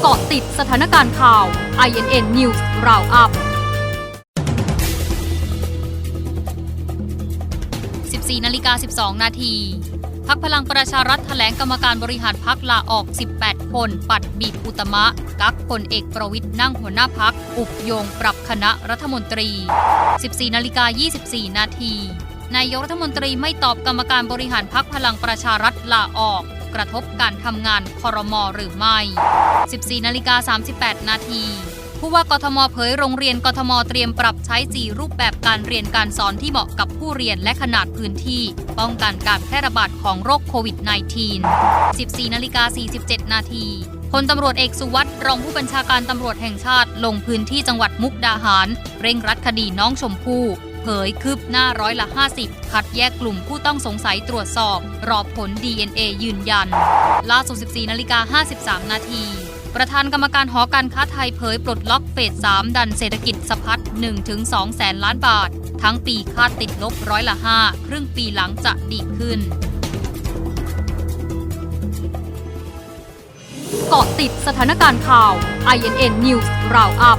เกาะติดสถานการณ์ข่าว INN News Roundup 14นาฬิกา12 นาทีพักพลังประชารัฐแถลงกรรมการบริหารพักลาออก 18 คน ปัดบีบอุตมะ กักพลเอกประวิทย์นั่งหัวหน้าพัก อุบโยงปรับคณะรัฐมนตรี 14นาฬิกา24 นาทีนายกรัฐมนตรีไม่ตอบกรรมการบริหารพักพลังประชารัฐลาออก กระทบการทำงานคอรมอหรือไม่ 14นาฬิกา38 นาทีผู้ว่ากทมเผยโรงเรียนกทมเตรียมปรับใช้ 4 รูปแบบการเรียนการสอนที่เหมาะกับผู้เรียนและขนาดพื้นที่ ป้องกันการแพร่ระบาดของโรคโควิด -19 14นาฬิกา47 นาทีพลตำรวจเอกสุวัสด์รองผู้บัญชาการตำรวจแห่งชาติ ลงพื้นที่จังหวัดมุกดาหาร เร่งรัดคดีน้องชมพู่ เผยคืบหน้าร้อยละ 50 คัดแยกกลุ่มผู้ต้องสงสัยตรวจสอบ รอผล DNA ยืนยัน ล่าสุด 14นาฬิกา53 นาทีประธานกรรมการหอการค้าไทยเผยปลดล็อกเฟส 3 ดันเศรษฐกิจสะพัด1-2 แสนล้านบาท ทั้งปีคาดติดลบร้อยละ5ครึ่งปีหลังจะดีขึ้น เกาะติดสถานการณ์ข่าว INN News Roundup